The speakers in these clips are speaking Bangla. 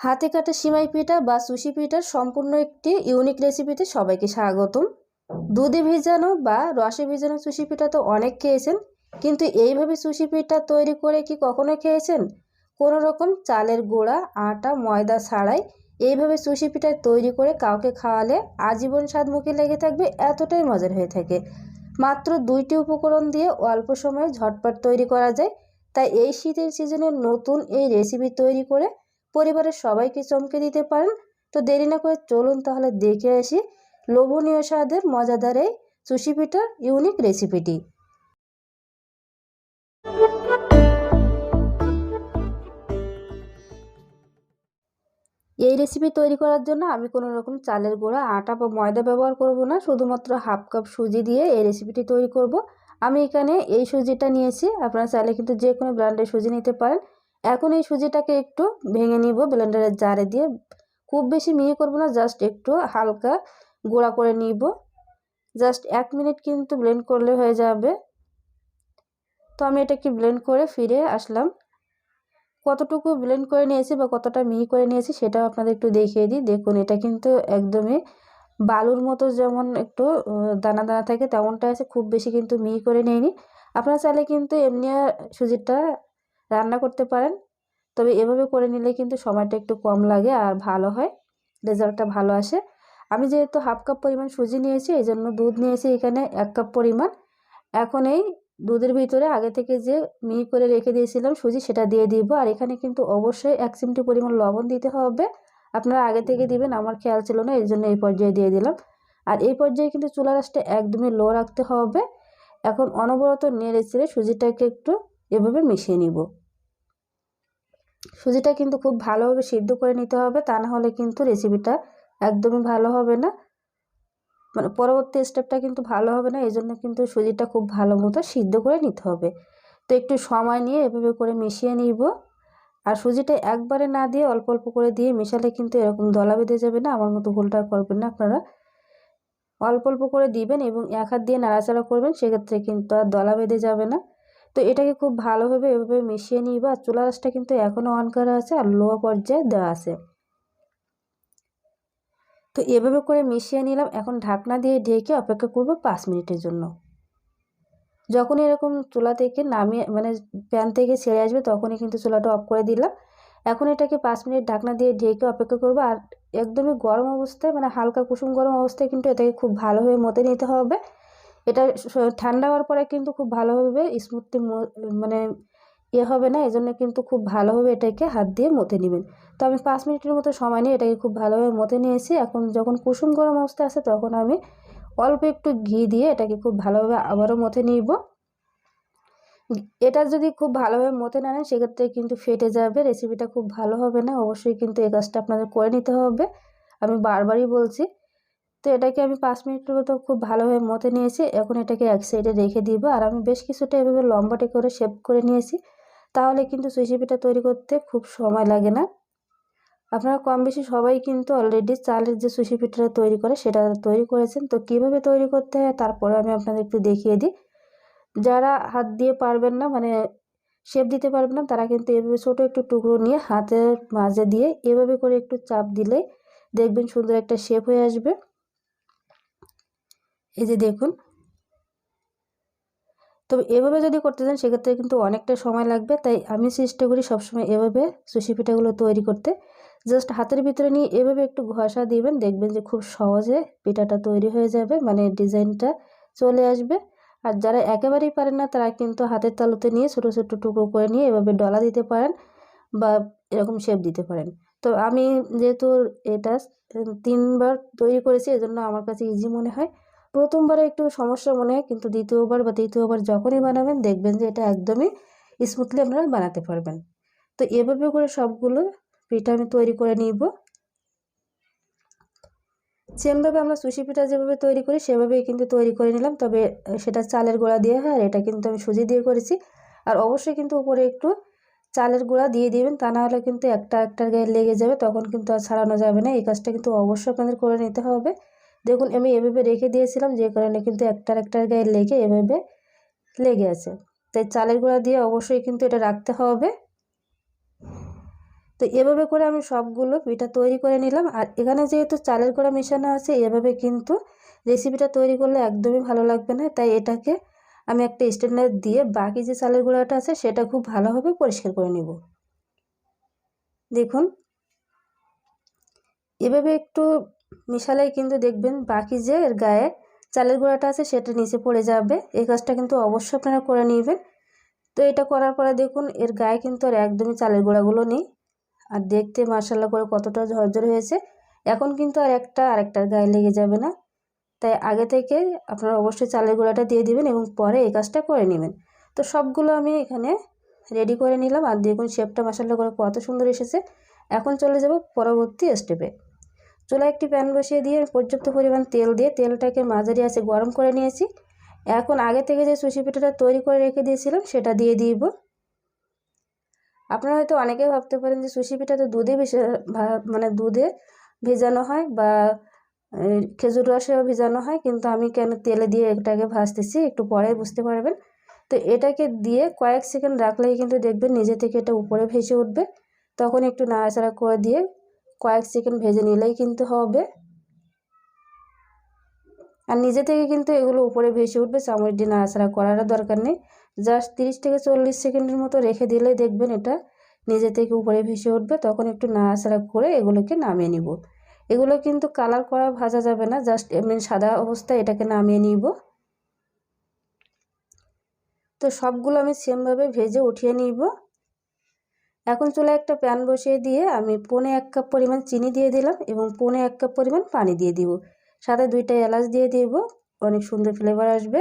হাতে কাটা সিমাই পিঠা বা সুশি পিঠার সম্পূর্ণ একটি ইউনিক রেসিপিতে সবাইকে স্বাগতম। দুধে ভেজানো বা রসে ভেজানো সুশি পিঠা তো অনেক খেয়েছেন, কিন্তু এইভাবে সুশি পিঠা তৈরি করে কি কখনো খেয়েছেন? কোনো রকম চালের গুঁড়া, আটা, ময়দা ছাড়াই এইভাবে সুশি পিঠা তৈরি করে কাউকে খাওয়ালে আজীবন স্বাদ মুখে লেগে থাকবে এতটাই মজার হয়ে থাকে। মাত্র দুইটি উপকরণ দিয়ে অল্প সময়ে ঝটপট তৈরি করা যায়, তাই এই শীতের সিজনে নতুন এই রেসিপি তৈরি করে পরিবারের সবাইকে চমকে দিতে পারেন। তো দেরি না করে চলুন তাহলে দেখে আসি লোভনীয় স্বাদের মজাদার এই সুশি পিঠার ইউনিক রেসিপিটি এই রেসিপি তৈরি করার জন্য আমি কোনো রকম চালের গুঁড়া, আটা বা ময়দা ব্যবহার করব না। শুধুমাত্র হাফ কাপ সুজি দিয়ে এই রেসিপিটি তৈরি করব। আমি এখানে এই সুজিটা নিয়েছি। আপনারা চাইলে কিন্তু যে কোনো ব্র্যান্ডের সুজি নিতে পারেন। এখন এই সুজিটাকে একটু ভেঙে নিব ব্লেন্ডারের জারে দিয়ে। খুব বেশি মিহি করব না জাস্ট একটু হালকা গুঁড়া করে নিব। জাস্ট এক মিনিট কিন্তু ব্লেন্ড করলে হয়ে যাবে। তো আমি এটা এটাকে ব্লেন্ড করে ফিরে আসলাম। কতটুকু ব্লেন্ড করে নিয়েছি বা কতটা মিহি করে নিয়েছি সেটাও আপনাদের একটু দেখিয়ে দিই। দেখুন, এটা কিন্তু একদমই বালুর মতো যেমন একটু দানা দানা থাকে, তেমনটা আছে। খুব বেশি কিন্তু মিহি করে নিইনি। আপনারা চাইলে কিন্তু এমনি সুজিটা রান্না করতে পারেন। তবে এভাবে করে নিলে কিন্তু সময়টা একটু কম লাগে আর ভালো হয়। রেজাল্টটা ভালো আসে। আমি যেহেতু হাফ কাপ পরিমাণ সুজি নিয়েছি এই জন্য দুধ নিয়েছি এখানে এক কাপ পরিমাণ। এখন এই দুধের ভিতরে আগে থেকে যে মিহি করে রেখে দিয়েছিলাম সুজি সেটা দিয়ে দিব। আর এখানে কিন্তু অবশ্যই এক চিমটি পরিমাণ লবণ দিতে হবে। আপনারা আগে থেকে দিবেন, আমার খেয়াল ছিল না এই জন্য এই পর্যায়ে দিয়ে দিলাম। আর এই পর্যায়ে কিন্তু চুলা রাসটা একদমই লো রাখতে হবে। এখন অনবরত নেড়ে চেড়ে সুজিটাকে একটু এভাবে মিশিয়ে নিব। সুজিটা কিন্তু খুব ভালোভাবে সিদ্ধ করে নিতে হবে, তা না হলে কিন্তু রেসিপিটা একদমই ভালো হবে না। মানে পরবর্তী স্টেপটা কিন্তু ভালো হবে না, এই জন্য কিন্তু সুজিটা খুব ভালো মতো সিদ্ধ করে নিতে হবে। তো একটু সময় নিয়ে এভাবে করে মিশিয়ে নিব। আর সুজিটা একবারে না দিয়ে অল্প অল্প করে দিয়ে মেশালে কিন্তু এরকম দলা বেঁধে যাবে না, আমার মতো ভুলটা করবেন না আপনারা। অল্প অল্প করে দিবেন এবং এক হাত দিয়ে নাড়াচাড়া করবেন, সেক্ষেত্রে কিন্তু আর দলা বেঁধে যাবে না। তো এটাকে খুব ভালোভাবে এভাবে মিশিয়ে নিব। আর চুলা রাসটা কিন্তু এখনও অন করা আছে আর লো পর্যায়ে দেওয়া আছে। তো এভাবে করে মিশিয়ে নিলাম। এখন ঢাকনা দিয়ে ঢেকে অপেক্ষা করব পাঁচ মিনিটের জন্য। যখন এরকম চুলা থেকে নামিয়ে মানে প্যান থেকে ছেড়ে আসবে তখনই কিন্তু চুলাটা অফ করে দিলাম। এখন এটাকে পাঁচ মিনিট ঢাকনা দিয়ে ঢেকে অপেক্ষা করব। আর একদমই গরম অবস্থায় মানে হালকা কুসুম গরম অবস্থায় কিন্তু এটাকে খুব ভালোভাবে মতে নিতে হবে। এটা ঠান্ডা হওয়ার পরে কিন্তু খুব ভালোভাবে স্মুথলি মানে ইয়ে হবে না, এজন্য কিন্তু খুব ভালোভাবে এটাকে হাত দিয়ে মতে নেবেন। তো আমি পাঁচ মিনিটের মতো সময় নিয়ে এটাকে খুব ভালোভাবে মতে নিয়েছি। এখন যখন কুসুম গরম অবস্থা আছে তখন আমি অল্প একটু ঘি দিয়ে এটাকে খুব ভালোভাবে আবারও মতে নিব। এটা যদি খুব ভালোভাবে মতে না নেন, সেক্ষেত্রে কিন্তু ফেটে যাবে রেসিপিটা খুব ভালো হবে না। অবশ্যই কিন্তু এই কাজটা আপনাদের করে নিতে হবে। আমি বারবারই বলছি তো এটাকে আমি পাঁচ মিনিটের মতো খুব ভালোভাবে মতে নিয়েছি। এখন এটাকে এক সাইডে রেখে দিব। আর আমি বেশ কিছুটা এভাবে লম্বাটে করে শেপ করে নিয়েছি। তাহলে কিন্তু সুশি পিঠা তৈরি করতে খুব সময় লাগে না। আপনারা কম বেশি সবাই কিন্তু অলরেডি চালের যে সুশি পিঠাটা তৈরি করে, সেটা তৈরি করেছেন। তো কীভাবে তৈরি করতে হয়, তারপরে আমি আপনাদের একটু দেখিয়ে দিই। যারা হাত দিয়ে পারবেন না মানে শেপ দিতে পারবেন না, তারা কিন্তু এভাবে ছোটো একটু টুকরো নিয়ে হাতের মাঝে দিয়ে এভাবে করে একটু চাপ দিলে দেখবেন সুন্দর একটা শেপ হয়ে আসবে। এই যে দেখুন। তবে এভাবে যদি করতে চান, সেক্ষেত্রে কিন্তু অনেকটা সময় লাগবে। তাই আমি চেষ্টা করি সবসময় এভাবে সুশি পিঠাগুলো তৈরি করতে। জাস্ট হাতের ভিতরে নিয়ে এভাবে একটু ঘষা দিবেন, দেখবেন যে খুব সহজে পিঠাটা তৈরি হয়ে যাবে মানে ডিজাইনটা চলে আসবে। আর যারা একেবারেই পারেন না, তারা কিন্তু হাতের তালুতে নিয়ে ছোটো ছোটো টুকরো করে নিয়ে এভাবে ডলা দিতে পারেন বা এরকম শেপ দিতে পারেন। তো আমি যেহেতু এটা তিনবার তৈরি করেছি, এজন্য আমার কাছে ইজি মনে হয়। প্রথমবারে একটু সমস্যা মনে হয়, কিন্তু দ্বিতীয়বার বা তৃতীয়বার যখনই বানাবেন, দেখবেন যে এটা একদমই স্মুথলি আপনারা বানাতে পারবেন। তো এভাবে করে সবগুলো পিঠা আমি তৈরি করে নিব। সেমভাবে আমরা সুশি পিঠা যেভাবে তৈরি করি, সেভাবেই কিন্তু তৈরি করে নিলাম। তবে সেটা চালের গুঁড়া দিয়ে হয় আর এটা কিন্তু আমি সুজি দিয়ে করেছি। আর অবশ্যই কিন্তু উপরে একটু চালের গুঁড়া দিয়ে দিবেন, তা না হলে কিন্তু একটা একটার গায়ে লেগে যাবে, তখন কিন্তু আর ছাড়ানো যাবে না। এই কাজটা কিন্তু অবশ্যই আপনাদের করে নিতে হবে। দেখুন, আমি এভাবে রেখে দিয়েছিলাম, যে কারণে কিন্তু একটার একটার গায়ে লেগে এভাবে লেগে আছে। তাই চালের গুঁড়া দিয়ে অবশ্যই কিন্তু এটা রাখতে হবে। তো এভাবে করে আমি সবগুলো পিঠা তৈরি করে নিলাম। আর এখানে যেহেতু চালের গুঁড়া মেশানো আছে, এভাবে কিন্তু রেসিপিটা তৈরি করলে একদমই ভালো লাগবে না। তাই এটাকে আমি একটা স্ট্যান্ডার দিয়ে বাকি যে চালের গুঁড়াটা আছে, সেটা খুব ভালোভাবে পরিষ্কার করে নিব। দেখুন, এভাবে একটু মিশালেই কিন্তু দেখবেন বাকি যে এর গায়ে চালের গুঁড়াটা আছে সেটা নিচে পড়ে যাবে। এই কাজটা কিন্তু অবশ্যই আপনারা করে নেবেন। তো এটা করার পরে দেখুন, এর গায়ে কিন্তু আর একদমই চালের গুঁড়াগুলো নেই। আর দেখতে মার্শাল্লা করে কতটা ঝরঝর হয়েছে। এখন কিন্তু আর একটা, আরেকটার গায়ে লেগে যাবে না। তাই আগে থেকে আপনারা অবশ্যই চালের গুঁড়াটা দিয়ে দিবেন এবং পরে এই কাজটা করে নেবেন। তো সবগুলো আমি এখানে রেডি করে নিলাম। আর দেখুন, শেপটা মশালা করে কত সুন্দর এসেছে। এখন চলে যাব পরবর্তী স্টেপে। চুলা একটি প্যান বসিয়ে দিয়ে পর্যাপ্ত পরিমাণ তেল দিয়ে তেলটাকে মাঝারি আছে গরম করে নিয়েছি। এখন আগে থেকে যে সুশি পিঠাটা তৈরি করে রেখে দিয়েছিলাম, সেটা দিয়ে দিব। আপনারা হয়তো অনেকেই ভাবতে পারেন যে সুশি পিঠা তো দুধে মানে দুধে ভেজানো হয় বা খেজুর রসেও ভেজানো হয়, কিন্তু আমি কেন তেলে দিয়ে এটাকে ভাজতেছি একটু পরে বুঝতে পারবেন। তো এটাকে দিয়ে কয়েক সেকেন্ড রাখলেই কিন্তু দেখবেন নিজে থেকে এটা উপরে ভেসে উঠবে। তখন একটু নাড়াচাড়া করে দিয়ে কয়েক সেকেন্ড ভেজে নিলেই কিন্তু হবে। আর নিজে থেকে কিন্তু এগুলো উপরে ভেসে উঠবে, চামচ দিয়ে নাড়াচাড়া করারও দরকার নেই। জাস্ট তিরিশ থেকে চল্লিশ সেকেন্ডের মতো রেখে দিলেই দেখবেন এটা নিজে থেকে উপরে ভেসে উঠবে, তখন একটু নাড়াচাড়া করে এগুলোকে নামিয়ে নিব। এগুলো কিন্তু কালার করা ভাজা যাবে না জাস্ট এমনি সাদা অবস্থায় এটাকে নামিয়ে নিব। তো সবগুলো আমি সেমভাবে ভেজে উঠিয়ে নিব। এখন চুলায় একটা প্যান বসিয়ে দিয়ে আমি পনে এক কাপ পরিমাণ চিনি দিয়ে দিলাম এবং পনে এক কাপ পরিমাণ পানি দিয়ে দিব। সাথে দুইটা এলাচ দিয়ে দিব, অনেক সুন্দর ফ্লেভার আসবে।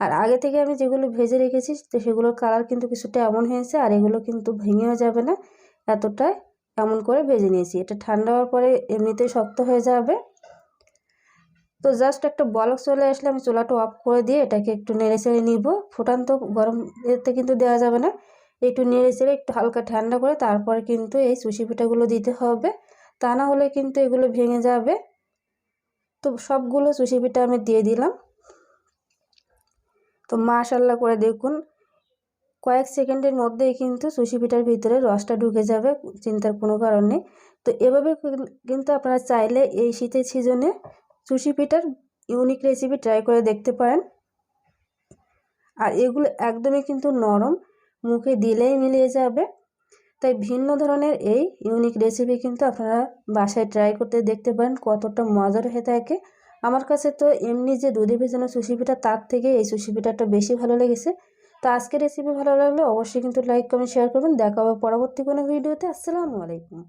আর আগে থেকে আমি যেগুলো ভেজে রেখেছি, তো সেগুলোর কালার কিন্তু কিছুটা এমন হয়েছে আর এগুলো কিন্তু ভেঙেও যাবে না এতটাই এমন করে ভেজে নিয়েছি। এটা ঠান্ডা হওয়ার পরে এমনিতেই শক্ত হয়ে যাবে। তো জাস্ট একটা বলক চলে আসলে আমি চুলাটা অফ করে দিয়ে এটাকে একটু নেড়ে চেড়ে নিব। ফুটান্ত গরম এতে কিন্তু দেওয়া যাবে না। একটু নেড়ে চেড়ে একটু হালকা ঠান্ডা করে তারপর কিন্তু এই সুশি পিঠাগুলো দিতে হবে। তা না হলে কিন্তু এগুলো ভেঙে যাবে। তো সবগুলো সুশি পিঠা আমি দিয়ে দিলাম। তো মাশাল্লাহ করে দেখুন, কয়েক সেকেন্ডের মধ্যেই কিন্তু সুশি পিঠার ভিতরে রসটা ঢুকে যাবে, চিন্তার কোনো কারণ নেই। তো এভাবে কিন্তু আপনারা চাইলে এই শীতের সিজনে সুশি পিঠার ইউনিক রেসিপি ট্রাই করে দেখতে পারেন। আর এগুলো একদমই কিন্তু নরম। মুখে দিলেই মিলিয়ে যাবে। তাই ভিন্ন ধরনের এই ইউনিক রেসিপি কিন্তু আপনারা বাসায় ট্রাই করতে দেখতে পারেন, কতটা মজার হয়ে থাকে। আমার কাছে তো এমনি যে দুধে ভেজানো সুশি পিঠা তার থেকে এই সুশি পিঠাটা বেশি ভালো লেগেছে। তো আজকের রেসিপি ভালো লাগলে অবশ্যই কিন্তু লাইক কমেন্ট শেয়ার করবেন। দেখা হবে পরবর্তী কোনো ভিডিওতে আসসালামু আলাইকুম।